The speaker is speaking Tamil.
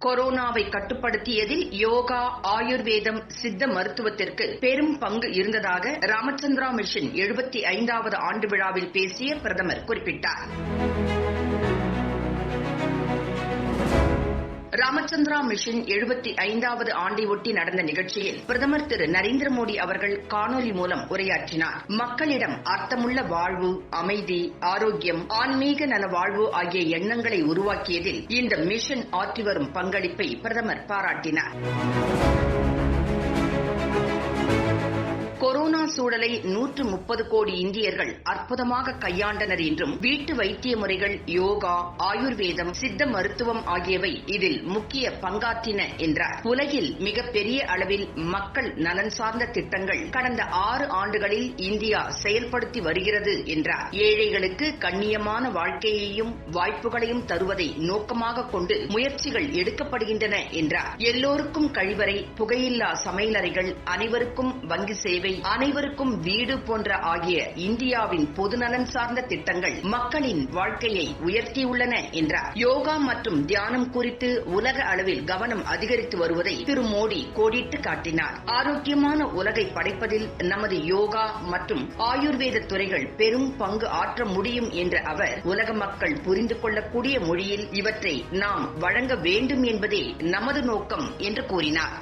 கொரோனாவை கட்டுப்படுத்தியதில் யோகா ஆயுர்வேதம் சித்த மருத்துவத்திற்கு பெரும் பங்கு இருந்ததாக ராமச்சந்திரா மிஷன் எழுபத்தி ஐந்தாவது ஆண்டு விழாவில் பேசிய பிரதமர் குறிப்பிட்டார். ராமச்சந்திரா மிஷன் எழுபத்தி ஐந்தாவது ஆண்டையொட்டி நடந்த நிகழ்ச்சியில் பிரதமர் திரு நரேந்திர மோடி அவர்கள் காணொலி மூலம் உரையாற்றினார். மக்களிடம் அர்த்தமுள்ள வாழ்வு அமைதி ஆரோக்கியம் ஆன்மீக நல வாழ்வு ஆகிய எண்ணங்களை உருவாக்கியதில் இந்த மிஷன் ஆற்றி வரும் பங்களிப்பை பிரதமர் பாராட்டினார். கொரோனா சூழலை நூற்று முப்பது கோடி இந்தியர்கள் அற்புதமாக கையாண்டனர் என்றும் வீட்டு வைத்திய முறைகள் யோகா ஆயுர்வேதம் சித்த மருத்துவம் ஆகியவை இதில் முக்கிய பங்காற்றின என்றார். உலகில் மிகப்பெரிய அளவில் மக்கள் நலன் சார்ந்த திட்டங்கள் கடந்த ஆறு ஆண்டுகளில் இந்தியா செயல்படுத்தி வருகிறது என்றார். ஏழைகளுக்கு கண்ணியமான வாழ்க்கையையும் வாய்ப்புகளையும் தருவதை நோக்கமாக கொண்டு முயற்சிகள் எடுக்கப்படுகின்றன என்றார். எல்லோருக்கும் கழிவறை புகையில்லா சமையலறைகள் அனைவருக்கும் வங்கி சேவை அனைவரும் அனைவருக்கும் வீடு போன்ற ஆகிய இந்தியாவின் பொதுநலன் சார்ந்த திட்டங்கள் மக்களின் வாழ்க்கையை உயர்த்தியுள்ளன என்றார். யோகா மற்றும் தியானம் குறித்து உலக அளவில் கவனம் அதிகரித்து வருவதை திரு மோடி கோடிட்டு காட்டினார். ஆரோக்கியமான உலகை படைப்பதில் நமது யோகா மற்றும் ஆயுர்வேத துறைகள் பெரும் பங்கு ஆற்ற முடியும் என்ற அவர் உலக மக்கள் புரிந்து கொள்ளக்கூடிய மொழியில் இவற்றை நாம் வழங்க வேண்டும் என்பதே நமது நோக்கம் என்று கூறினார்.